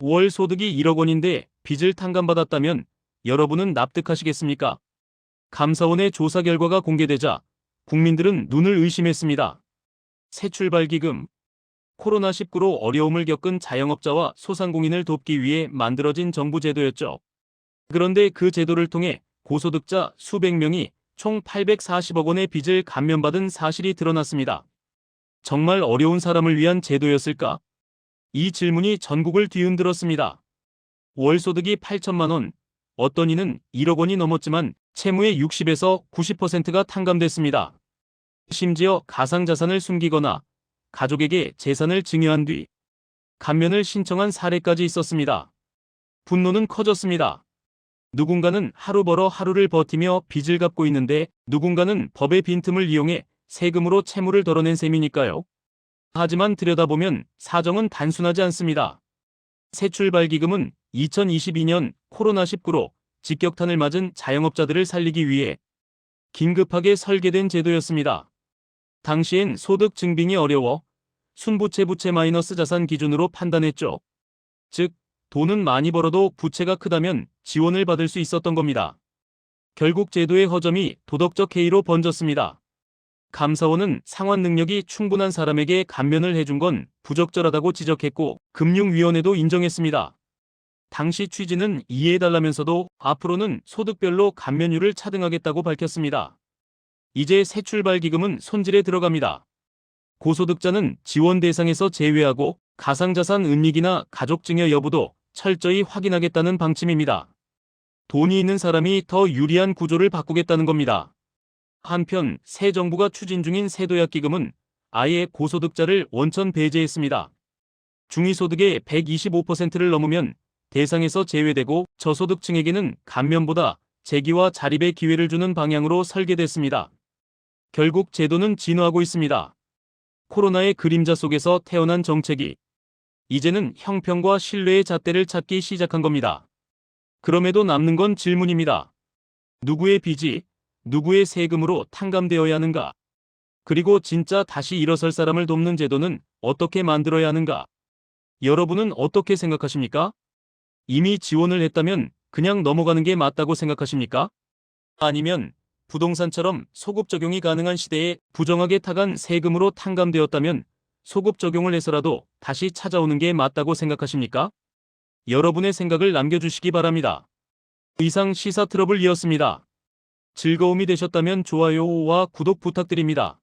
월 소득이 1억 원인데 빚을 탕감받았다면 여러분은 납득하시겠습니까? 감사원의 조사 결과가 공개되자 국민들은 눈을 의심했습니다. 새 출발 기금 코로나19로 어려움을 겪은 자영업자와 소상공인을 돕기 위해 만들어진 정부 제도였죠. 그런데 그 제도를 통해 고소득자 수백 명이 총 840억 원의 빚을 감면받은 사실이 드러났습니다. 정말 어려운 사람을 위한 제도였을까? 이 질문이 전국을 뒤흔들었습니다. 월 소득이 8천만 원, 어떤 이는 1억 원이 넘었지만 채무의 60에서 90%가 탕감됐습니다. 심지어 가상자산을 숨기거나 가족에게 재산을 증여한 뒤 감면을 신청한 사례까지 있었습니다. 분노는 커졌습니다. 누군가는 하루 벌어 하루를 버티며 빚을 갚고 있는데 누군가는 법의 빈틈을 이용해 세금으로 채무를 덜어낸 셈이니까요. 하지만 들여다보면 사정은 단순하지 않습니다. 새출발기금은 2022년 코로나19로 직격탄을 맞은 자영업자들을 살리기 위해 긴급하게 설계된 제도였습니다. 당시엔 소득 증빙이 어려워 순부채 부채 마이너스 자산 기준으로 판단했죠. 즉, 돈은 많이 벌어도 부채가 크다면 지원을 받을 수 있었던 겁니다. 결국 제도의 허점이 도덕적 해이로 번졌습니다. 감사원은 상환 능력이 충분한 사람에게 감면을 해준 건 부적절하다고 지적했고 금융위원회도 인정했습니다. 당시 취지는 이해해달라면서도 앞으로는 소득별로 감면율을 차등하겠다고 밝혔습니다. 이제 새 출발 기금은 손질에 들어갑니다. 고소득자는 지원 대상에서 제외하고 가상자산 은닉이나 가족증여 여부도 철저히 확인하겠다는 방침입니다. 돈이 있는 사람이 더 유리한 구조를 바꾸겠다는 겁니다. 한편 새 정부가 추진 중인 세도약 기금은 아예 고소득자를 원천 배제했습니다. 중위소득의 125%를 넘으면 대상에서 제외되고 저소득층에게는 감면보다 재기와 자립의 기회를 주는 방향으로 설계됐습니다. 결국 제도는 진화하고 있습니다. 코로나의 그림자 속에서 태어난 정책이 이제는 형평과 신뢰의 잣대를 찾기 시작한 겁니다. 그럼에도 남는 건 질문입니다. 누구의 빚이 누구의 세금으로 탕감되어야 하는가? 그리고 진짜 다시 일어설 사람을 돕는 제도는 어떻게 만들어야 하는가? 여러분은 어떻게 생각하십니까? 이미 지원을 했다면 그냥 넘어가는 게 맞다고 생각하십니까? 아니면 부동산처럼 소급 적용이 가능한 시대에 부정하게 타간 세금으로 탕감되었다면 소급 적용을 해서라도 다시 찾아오는 게 맞다고 생각하십니까? 여러분의 생각을 남겨주시기 바랍니다. 이상 시사 트러블이었습니다. 즐거움이 되셨다면 좋아요와 구독 부탁드립니다.